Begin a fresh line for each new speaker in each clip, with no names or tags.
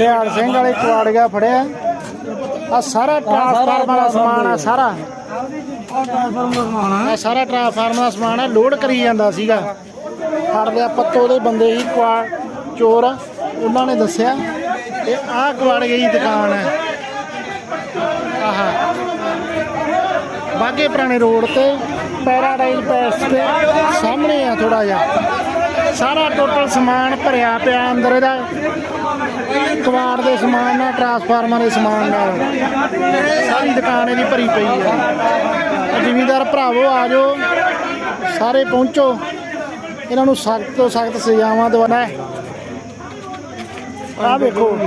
ਨਿਹਾਲ ਸਿੰਘ ਵਾਲੇ ਕੁਆੜੀਆ ਫੜਿਆ। ਆ ਸਾਰਾ ਟ੍ਰਾਂਸਫਾਰਮਰ ਦਾ ਸਮਾਨ ਆ ਸਾਰਾ। ਆ ਸਾਰਾ ਟ੍ਰਾਂਸਫਾਰਮਰ ਦਾ ਸਮਾਨ ਆ ਲੋਡ ਕਰੀ ਜਾਂਦਾ ਸੀਗਾ। ਫੜ ਲਿਆ ਪੱਤੋ ਦੇ ਬੰਦੇ ਹੀ ਕੁਆ ਚੋਰ ਉਹਨਾਂ ਨੇ ਦੱਸਿਆ ਇਹ ਆਹ ਕੁਆੜੀਏ ਦੀ ਦੁਕਾਨ ਹੈ। ਆਹਾ। ਬਾਗੇ ਪੁਰਾਣੇ ਰੋਡ ਤੇ ਪੈਰਾਡਾਈਜ਼ ਪੈਸ ਦੇ ਸਾਹਮਣੇ ਆ ਥੋੜਾ ਜਿਹਾ। ਸਾਰਾ ਟੋਟਲ ਸਮਾਨ ਭਰਿਆ ਪਿਆ ਅੰਦਰ ਇਹਦਾ। ਕਵਾੜ ਦੇ ਸਮਾਨ ਨਾਲ, ਟਰਾਂਸਫਾਰਮਰ ਦੇ ਸਮਾਨ ਨਾਲ। ਸਾਰੀ ਦੁਕਾਨ ਇਹਦੀ ਭਰੀ ਪਈ ਹੈ। ਜ਼ਿਮੀਦਾਰ ਭਰਾਵੋ, ਆ ਜਾਓ। ਸਾਰੇ ਪਹੁੰਚੋ। ਇਹਨਾਂ ਨੂੰ ਸਖਤ ਤੋਂ ਸਖਤ ਸਜ਼ਾਵਾਂ ਦਵਾਣਾ ਹੈ। ਆ ਵੇਖੋ,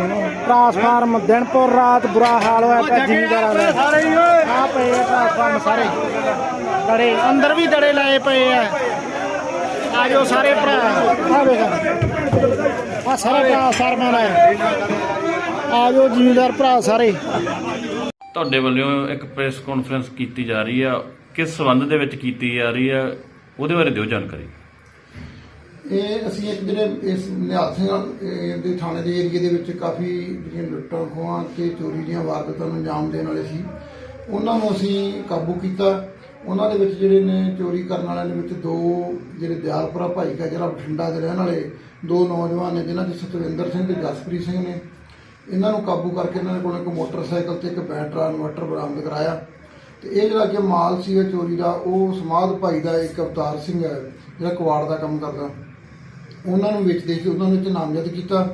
ਟਰਾਂਸਫਾਰਮ ਦਿਨਪੁਰ ਰਾਤ ਬੁਰਾ ਹਾਲ ਹੋਇਆ ਪਿਆ ਜ਼ਿਮੀਦਾਰਾਂ ਦਾ। ਆ ਪਏ ਆ ਟਰਾਂਸਫਾਰਮ ਸਾਰੇ। ਦੜੇ ਅੰਦਰ ਵੀ ਦੜੇ ਲਾਏ ਪਏ ਆ। ਆ ਜਾਓ ਸਾਰੇ ਭਰਾ। ਆ ਵੇਖ। ਆ ਸਾਰਾ ਟਰਾਂਸਫਾਰਮਰ ਹੈ। ਆ ਜਾਓ ਜ਼ਿਮੀਦਾਰ ਭਰਾ ਸਾਰੇ।
ਤੁਹਾਡੇ ਵੱਲੋਂ ਇੱਕ ਪ੍ਰੈਸ ਕਾਨਫਰੰਸ ਕੀਤੀ ਜਾ ਰਹੀ ਆ। ਕਿਸ ਸਬੰਧ ਦੇ ਵਿੱਚ ਕੀਤੀ ਜਾ ਰਹੀ ਆ? ਉਹਦੇ ਬਾਰੇ ਦਿਓ ਜਾਣਕਾਰੀ।
ਇਹ ਅਸੀਂ ਇੱਕ ਜਿਹੜੇ ਇਸ ਨਿਹਾਲ ਸਿੰਘ ਦੇ ਥਾਣੇ ਦੇ ਏਰੀਏ ਦੇ ਵਿੱਚ ਕਾਫੀ ਜਿਹੜੀਆਂ ਲੁੱਟਾਂ ਖੋਹਾਂ ਤੇ ਚੋਰੀ ਦੀਆਂ ਵਾਰਦਾਤਾਂ ਨੂੰ ਅੰਜਾਮ ਦੇਣ ਵਾਲੇ ਸੀ। ਉਹਨਾਂ ਨੂੰ ਅਸੀਂ ਕਾਬੂ ਕੀਤਾ। ਉਹਨਾਂ ਦੇ ਵਿੱਚ ਜਿਹੜੇ ਨੇ ਚੋਰੀ ਕਰਨ ਵਾਲਿਆਂ ਦੇ ਵਿੱਚ ਦੋ ਜਿਹੜੇ ਦਿਆਲਪੁਰਾ ਭਾਈ ਕਾ ਜਿਹੜਾ ਬਠਿੰਡਾ ਦੇ ਰਹਿਣ ਵਾਲੇ ਦੋ ਨੌਜਵਾਨ ਨੇ ਜਿਨ੍ਹਾਂ ਦੇ ਸਤਵਿੰਦਰ ਸਿੰਘ ਤੇ ਜਸਪ੍ਰੀਤ ਸਿੰਘ ਨੇ। ਇਹਨਾਂ ਨੂੰ ਕਾਬੂ ਕਰਕੇ ਇਹਨਾਂ ਦੇ ਕੋਲੋਂ ਇੱਕ ਮੋਟਰਸਾਈਕਲ ਤੇ ਇੱਕ ਬੈਟਰਾ ਇਨਵਰਟਰ ਬਰਾਮਦ ਕਰਾਇਆ। ਤੇ ਇਹ ਜਿਹੜਾ ਕਿ ਮਾਲ ਸੀ ਇਹ ਚੋਰੀ ਦਾ ਉਹ ਸਮਾਧ ਭਾਈ ਦਾ ਇੱਕ ਅਵਤਾਰ ਸਿੰਘ ਹੈ ਜਿਹੜਾ ਕੁਆੜ ਦਾ ਕੰਮ ਕਰਦਾ। ਉਹਨਾਂ ਨੂੰ ਵੇਚਦੇ ਸੀ ਉਹਨਾਂ ਨੂੰ ਵਿੱਚ ਨਾਮਜ਼ਦ ਕੀਤਾ।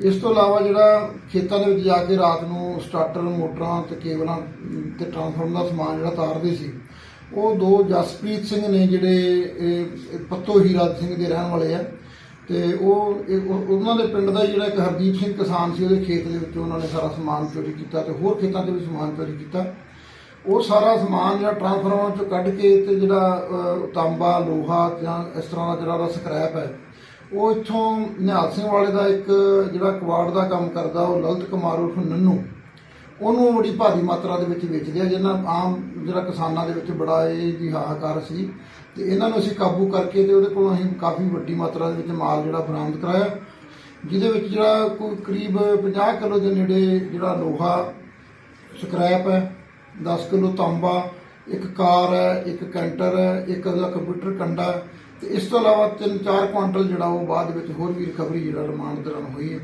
ਇਸ ਤੋਂ ਇਲਾਵਾ ਜਿਹੜਾ ਖੇਤਾਂ ਦੇ ਵਿੱਚ ਜਾ ਕੇ ਰਾਤ ਨੂੰ ਸਟਾਰਟਰ ਮੋਟਰਾਂ ਤੇ ਕੇਬਲਾਂ ਅਮ, ਤੇ ਟਰਾਂਸਫਾਰਮਰ ਦਾ ਸਮਾਨ ਜਿਹੜਾ ਤਾਰਦੇ ਸੀ ਉਹ ਦੋ ਜਸਪ੍ਰੀਤ ਸਿੰਘ ਨੇ ਜਿਹੜੇ ਇਹ, ਪੱਤੋ ਹੀਰਾ ਸਿੰਘ ਦੇ ਰਹਿਣ ਵਾਲੇ ਆ। ਤੇ ਉਹ ਉਹਨਾਂ ਦੇ ਪਿੰਡ ਦਾ ਜਿਹੜਾ ਇੱਕ ਹਰਦੀਪ ਸਿੰਘ ਕਿਸਾਨ ਸੀ ਉਹਦੇ ਖੇਤ ਦੇ ਵਿੱਚ ਉਹਨਾਂ ਨੇ ਸਾਰਾ ਸਮਾਨ ਚੋਰੀ ਕੀਤਾ ਤੇ ਹੋਰ ਖੇਤਾਂ ਤੇ ਵੀ ਸਮਾਨ ਚੋਰੀ ਕੀਤਾ। ਉਹ ਸਾਰਾ ਸਮਾਨ ਜਿਹੜਾ ਟਰਾਂਸਫਾਰਮਰ ਚੋਂ ਕੱਢ ਕੇ ਤੇ ਜਿਹੜਾ ਤਾਂਬਾ ਲੋਹਾ ਜਾਂ ਇਸ ਤਰ੍ਹਾਂ ਦਾ ਜਿਹੜਾ ਉਹਦਾ ਸਕ੍ਰੈਪ ਹੈ ਉਹ ਇੱਥੋਂ ਨਿਹਾਲ ਸਿੰਘ ਵਾਲੇ ਦਾ ਇੱਕ ਜਿਹੜਾ ਕਬਾੜ ਦਾ ਕੰਮ ਕਰਦਾ ਉਹ ਲਲਿਤ ਕੁਮਾਰ ਉਰਫ ਨੰਨੂ। ਉਹਨੂੰ ਬੜੀ ਭਾਰੀ ਮਾਤਰਾ ਦੇ ਵਿੱਚ ਵੇਚਦੇ ਆ ਜਿਹਨਾਂ ਆਮ ਜਿਹੜਾ ਕਿਸਾਨਾਂ ਦੇ ਵਿੱਚ ਬੜਾ ਇਹ ਜੀ ਹਾਹਾਕਾਰ ਸੀ। ਤੇ ਇਹਨਾਂ ਨੂੰ ਅਸੀਂ ਕਾਬੂ ਕਰਕੇ ਤੇ ਉਹਦੇ ਕੋਲੋਂ ਅਸੀਂ ਕਾਫੀ ਵੱਡੀ ਮਾਤਰਾ ਦੇ ਵਿੱਚ ਮਾਲ ਜਿਹੜਾ ਬਰਾਮਦ ਕਰਾਇਆ ਜਿਹਦੇ ਵਿੱਚ ਜਿਹੜਾ ਕੋਈ ਕਰੀਬ 50 ਕਿਲੋ ਦੇ ਨੇੜੇ ਜਿਹੜਾ ਲੋਹਾ ਸਕ੍ਰੈਪ ਹੈ 10 ਕਿਲੋ ਤਾਂਬਾ ਇੱਕ ਕਾਰ ਹੈ ਇੱਕ ਕੈਂਟਰ ਹੈ ਇੱਕ ਉਹਦਾ ਕੰਪਿਊਟਰ ਕੰਡਾ ਹੈ, ਤੇ ਇਸ ਤੋਂ ਇਲਾਵਾ 3-4 ਕੁਆਂਟਲ ਜਿਹੜਾ ਉਹ ਬਾਅਦ ਵਿੱਚ ਹੋਰ ਵੀ ਰਿਕਵਰੀ ਜਿਹੜਾ ਰਿਮਾਂਡ ਦੌਰਾਨ ਹੋਈ ਹੈ।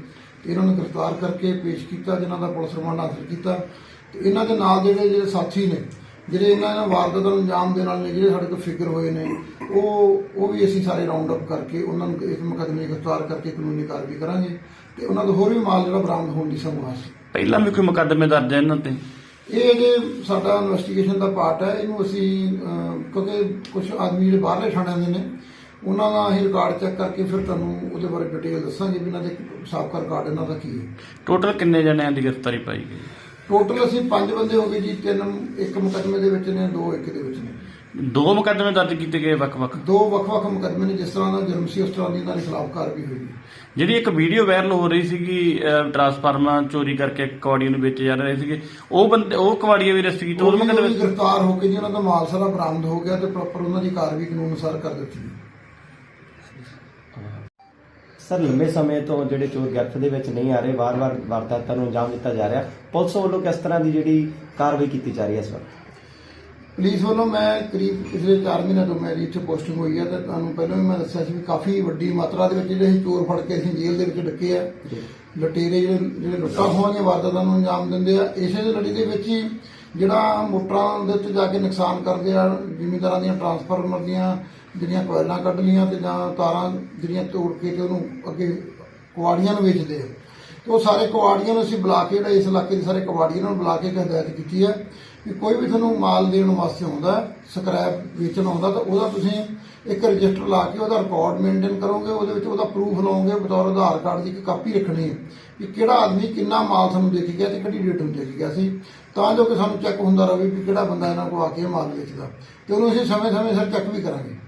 ਤੇ ਇਹਨਾਂ ਨੂੰ ਗ੍ਰਿਫਤਾਰ ਕਰਕੇ ਪੇਸ਼ ਕੀਤਾ ਜਿਨ੍ਹਾਂ ਦਾ ਪੁਲਿਸ ਰਿਮਾਂਡ ਹਾਸਲ ਕੀਤਾ। ਤੇ ਇਹਨਾਂ ਦੇ ਨਾਲ ਜਿਹੜੇ ਜਿਹੜੇ ਸਾਥੀ ਨੇ ਜਿਹੜੇ ਇਹਨਾਂ ਨੇ ਵਾਰਦਾਤ ਨੂੰ ਅੰਜਾਮ ਦੇਣ ਵਾਲੇ ਨੇ ਜਿਹੜੇ ਸਾਡੇ ਕੋਲ ਫਿਗਰ ਹੋਏ ਨੇ ਉਹ ਉਹ ਵੀ ਅਸੀਂ ਸਾਰੇ ਰਾਉਂਡ ਅਪ ਕਰਕੇ ਉਹਨਾਂ ਨੂੰ ਇਸ ਮੁਕੱਦਮੇ ਗ੍ਰਿਫਤਾਰ ਕਰਕੇ ਕਾਨੂੰਨੀ ਕਾਰਵਾਈ ਕਰਾਂਗੇ ਤੇ ਉਹਨਾਂ ਦਾ ਹੋਰ ਵੀ ਮਾਲ ਜਿਹੜਾ ਬਰਾਮਦ ਹੋਣ ਦੀ ਸੰਭਾਵਨਾ ਹੈ।
ਪਹਿਲਾਂ ਵੀ ਕੋਈ ਮੁਕੱਦਮੇ ਦਰਜ ਹੈ ਇਹਨਾਂ ਤੇ?
ਇਹ ਜੇ ਸਾਡਾ ਇਨਵੈਸਟੀਗੇਸ਼ਨ ਦਾ ਪਾਰਟ ਹੈ। ਇਹਨੂੰ ਅਸੀਂ ਕਿਉਂਕਿ ਕੁਝ ਆਦਮੀ ਜਿਹੜੇ ਬਾਹਰਲੇ ਥਾਣਿਆਂ ਦੇ ਨੇ ਉਹਨਾਂ ਦਾ ਅਸੀਂ ਰਿਕਾਰਡ ਚੈੱਕ ਕਰਕੇ ਫਿਰ ਤੁਹਾਨੂੰ ਉਹਦੇ ਬਾਰੇ ਡਿਟੇਲ ਦੱਸਾਂਗੇ ਵੀ ਇਹਨਾਂ ਦੇ ਸਾਬਕਾ ਰਿਕਾਰਡ ਇਹਨਾਂ ਦਾ ਕੀ ਹੈ।
ਟੋਟਲ ਕਿੰਨੇ ਜਣਿਆਂ ਦੀ ਗ੍ਰਿਫਤਾਰੀ ਪਾਈ ਗਈ?
ਟੋਟਲ ਅਸੀਂ ਪੰਜ ਬੰਦੇ ਹੋ ਗਏ ਜੀ ਤਿੰਨ ਇੱਕ ਮੁਕੱਦਮੇ ਦੇ ਵਿੱਚ ਨੇ ਦੋ ਇੱਕ ਦੇ ਵਿੱਚ ਨੇ।
ਦੋ ਮੁਕੱਦਮੇ ਦਰਜ ਕੀਤੇ ਗਏ ਵੱਖ-ਵੱਖ?
ਦੋ ਵੱਖ-ਵੱਖ ਮੁਕੱਦਮੇ ਨੇ ਜਿਸ ਤਰ੍ਹਾਂ ਦਾ ਜੁਰਮ ਸੀ ਉਸ ਤਰ੍ਹਾਂ ਦੀ ਇਹਨਾਂ ਦੇ ਖਿਲਾਫ ਕਾਰਵਾਈ ਹੋਈ
ਜਿਹੜੀ ਇੱਕ ਵੀਡੀਓ ਵਾਇਰਲ ਹੋ ਰਹੀ ਸੀਗੀ ਟਰਾਂਸਫਾਰਮਰ ਚੋਰੀ ਕਰਕੇ ਕਵਾੜੀਆਂ ਨੂੰ ਵੇਚੇ ਜਾ ਰਹੇ ਸੀਗੇ ਉਹ ਬੰਦੇ ਉਹ ਕਵਾੜੀਆਂ ਵੀ ਅਰੈਸਟ ਕੀਤੇ
ਉਹ
ਮੁਕੱਦਮੇ
ਗ੍ਰਿਫਤਾਰ ਹੋ ਕੇ ਜੀ ਉਹਨਾਂ ਦਾ ਮਾਲ ਸਾਰਾ ਬਰਾਮਦ ਹੋ ਗਿਆ ਤੇ ਪ੍ਰੋਪਰ ਉਹਨਾਂ ਦੀ ਕਾਰਵਾਈ ਕਾਨੂੰਨ ਅਨੁਸਾਰ ਕਰ ਦਿੱਤੀ
ਸਰ ਲੰਬੇ ਸਮੇਂ ਤੋਂ ਜਿਹੜੇ ਚੋਰ ਗਿਰਫਤ ਦੇ ਵਿੱਚ ਨਹੀਂ ਆ ਰਹੇ ਵਾਰ-ਵਾਰ ਵਾਰਦਾਤਾਂ ਨੂੰ ਅੰਜਾਮ ਦਿੱਤਾ ਜਾ ਰਿਹਾ। ਪੁਲਿਸ ਵੱਲੋਂ ਕਿਸ ਤਰ੍ਹਾਂ ਦੀ ਜਿਹੜੀ ਕਾਰਵਾਈ ਕੀਤੀ ਜਾ ਰਹੀ ਹੈ ਇਸ ਵਕਤ?
ਪੁਲਿਸ ਵੱਲੋਂ ਮੈਂ ਕਰੀਬ ਪਿਛਲੇ 4 ਮਹੀਨਿਆਂ ਤੋਂ ਮੇਰੀ ਇੱਥੇ ਪੋਸਟਿੰਗ ਹੋਈ ਹੈ ਤੇ ਤੁਹਾਨੂੰ ਪਹਿਲਾਂ ਵੀ ਮੈਂ ਦੱਸਿਆ ਸੀ ਵੀ ਕਾਫੀ ਵੱਡੀ ਮਾਤਰਾ ਦੇ ਵਿੱਚ ਜਿਹੜੇ ਅਸੀਂ ਚੋਰ ਫੜ ਕੇ ਅਸੀਂ ਜੇਲ੍ਹ ਦੇ ਵਿੱਚ ਡੱਕੇ ਆ। ਲਟੇਰੇ ਜਿਹੜੇ ਜਿਹੜੇ ਲੁੱਟਾਂ ਖੋਹਾਂ ਦੀਆਂ ਵਾਰਦਾਤਾਂ ਨੂੰ ਅੰਜਾਮ ਦਿੰਦੇ ਆ। ਇਸੇ ਦੇ ਲੜੀ ਦੇ ਵਿੱਚ ਹੀ ਜਿਹੜਾ ਮੋਟਰਾਂ ਦੇ ਉੱਤੇ ਜਾ ਕੇ ਨੁਕਸਾਨ ਕਰਦੇ ਆ ਜ਼ਿਮੀਂਦਾਰਾਂ ਦੀਆਂ ਟਰਾਂਸਫਾਰਮਰ ਦੀਆਂ ਜਿਹੜੀਆਂ ਕੋਇਲਾਂ ਕੱਢ ਲੀਆਂ ਤੇ ਜਾਂ ਤਾਰਾਂ ਜਿਹੜੀਆਂ ਤੋੜ ਕੇ ਤੇ ਉਹਨੂੰ ਅੱਗੇ ਕੁਆੜੀਆਂ ਨੂੰ ਵੇਚਦੇ ਆ। ਤੇ ਉਹ ਸਾਰੇ ਕੁਆੜੀਆਂ ਨੂੰ ਅਸੀਂ ਬੁਲਾ ਕੇ ਜਿਹੜਾ ਇਸ ਇਲਾਕੇ ਦੇ ਸਾਰੇ ਕੁਆੜੀਆਂ ਨੂੰ ਬੁਲਾ ਕੇ ਇੱਕ ਹਦਾਇਤ ਕੀਤੀ ਹੈ ਕਿ ਕੋਈ ਵੀ ਤੁਹਾਨੂੰ ਮਾਲ ਦੇਣ ਵਾਸਤੇ ਆਉਂਦਾ, ਸਕ੍ਰੈਪ ਵੇਚਣ ਆਉਂਦਾ ਤਾਂ ਉਹਦਾ ਤੁਸੀਂ ਇੱਕ ਰਜਿਸਟਰ ਲਾ ਕੇ ਉਹਦਾ ਰਿਕਾਰਡ ਮੇਨਟੇਨ ਕਰੋਗੇ, ਉਹਦੇ ਵਿੱਚ ਉਹਦਾ ਪ੍ਰੂਫ ਲਾਓਗੇ, ਬਤੌਰ ਆਧਾਰ ਕਾਰਡ ਦੀ ਇੱਕ ਕਾਪੀ ਰੱਖਣੀ ਹੈ ਕਿ ਕਿਹੜਾ ਆਦਮੀ ਕਿੰਨਾ ਮਾਲ ਤੁਹਾਨੂੰ ਦੇ ਕੇ ਗਿਆ ਤੇ ਕਿਹੜੀ ਡੇਟ ਨੂੰ ਦੇ ਕੇ ਗਿਆ ਸੀ। ਤਾਂ ਜੋ ਕਿ ਸਾਨੂੰ ਚੈੱਕ ਹੁੰਦਾ ਰਹੇ ਵੀ ਕਿਹੜਾ ਬੰਦਾ ਇਹਨਾਂ ਕੋਲ ਆ ਕੇ ਮਾਲ ਵੇਚਦਾ। ਤੇ ਉਹਨੂੰ ਅਸੀਂ ਸਮੇਂ-ਸਮੇਂ ਸਿਰ ਚੈੱਕ ਵੀ ਕਰਾਂਗੇ।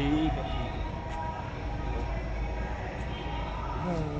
ਠੀਕ ਹੈ ਠੀਕ ਹੈ